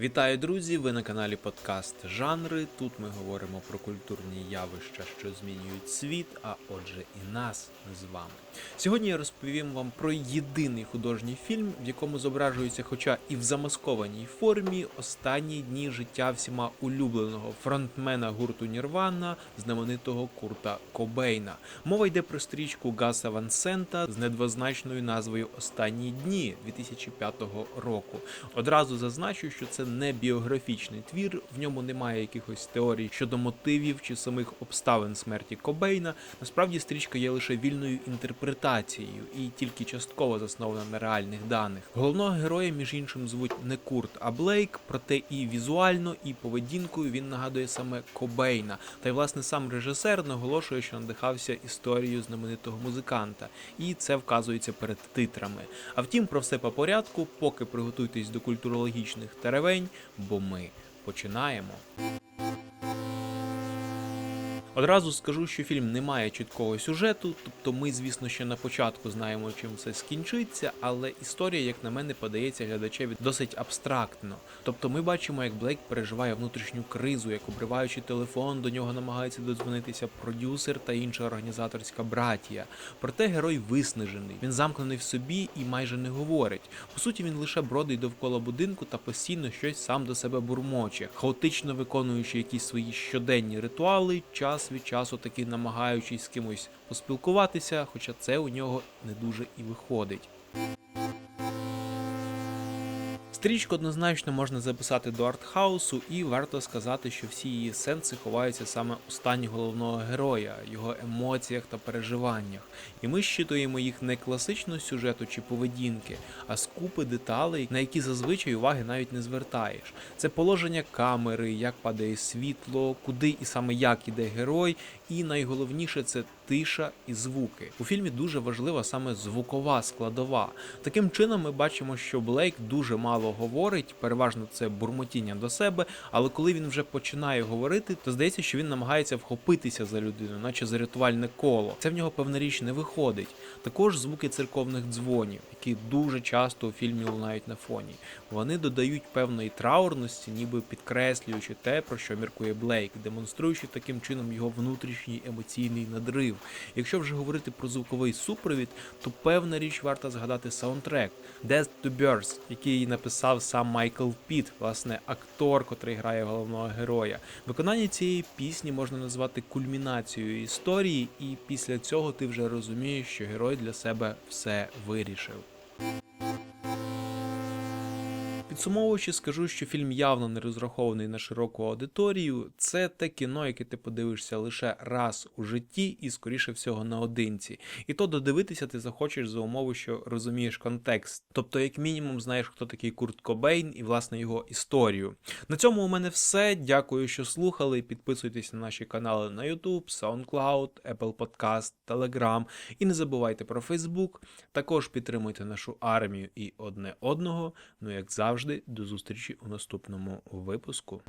Вітаю, друзі! Ви на каналі Подкаст Жанри. Тут ми говоримо про культурні явища, що змінюють світ, а отже, і нас з вами. Сьогодні я розповім вам про єдиний художній фільм, в якому зображується, хоча і в замаскованій формі, останні дні життя всіма улюбленого фронтмена гурту Нірвана, знаменитого Курта Кобейна. Мова йде про стрічку Гаса Ван Сента з недвозначною назвою Останні дні 2005 року. Одразу зазначу, що це не біографічний твір, в ньому немає якихось теорій щодо мотивів чи самих обставин смерті Кобейна. Насправді стрічка є лише вільною інтерпретацією і тільки частково заснована на реальних даних. Головного героя, між іншим, звуть не Курт, а Блейк, проте і візуально, і поведінкою він нагадує саме Кобейна. Та й власне сам режисер наголошує, що надихався історією знаменитого музиканта, і це вказується перед титрами. А втім, про все по порядку, поки приготуйтесь до культурологічних теревень, бо ми починаємо. Одразу скажу, що фільм не має чіткого сюжету, тобто ми, звісно, ще на початку знаємо, чим все скінчиться, але історія, як на мене, подається глядачеві досить абстрактно. Тобто ми бачимо, як Блейк переживає внутрішню кризу, як обриваючи телефон, до нього намагається додзвонитися продюсер та інша організаторська братія. Проте герой виснажений, він замкнений в собі і майже не говорить. По суті, він лише бродить довкола будинку та постійно щось сам до себе бурмоче, хаотично виконуючи якісь свої щоденні ритуали, час від часу таки намагаючись з кимось поспілкуватися, хоча це у нього не дуже і виходить. Стрічку однозначно можна записати до артхаусу, і варто сказати, що всі її сенси ховаються саме у стані головного героя, його емоціях та переживаннях. І ми щитуємо їх не класично сюжету чи поведінки, а з купи деталей, на які зазвичай уваги навіть не звертаєш. Це положення камери, як падає світло, куди і саме як іде герой, і найголовніше це тиша і звуки. У фільмі дуже важлива саме звукова складова. Таким чином, ми бачимо, що Блейк дуже мало говорить, переважно це бурмотіння до себе. Але коли він вже починає говорити, то здається, що він намагається вхопитися за людину, наче за рятувальне коло. Це в нього певна річ не виходить. Також звуки церковних дзвонів, які дуже часто у фільмі лунають на фоні. Вони додають певної траурності, ніби підкреслюючи те, про що міркує Блейк, демонструючи таким чином його внутрішній емоційний надрив. Якщо вже говорити про звуковий супровід, то певна річ варта згадати саундтрек Death to Birds, який написав сам Майкл Піт, власне, актор, котрий грає головного героя. Виконання цієї пісні можна назвати кульмінацією історії, і після цього ти вже розумієш, що герой для себе все вирішив. Підсумовуючи, скажу, що фільм явно не розрахований на широку аудиторію. Це те кіно, яке ти подивишся лише раз у житті і, скоріше всього, наодинці. І то додивитися ти захочеш за умови, що розумієш контекст. Тобто, як мінімум, знаєш, хто такий Курт Кобейн і власне його історію. На цьому у мене все. Дякую, що слухали. Підписуйтесь на наші канали на YouTube, SoundCloud, Apple Podcast, Telegram. І не забувайте про Facebook. Також підтримуйте нашу армію і одне одного. Ну як до зустрічі у наступному випуску.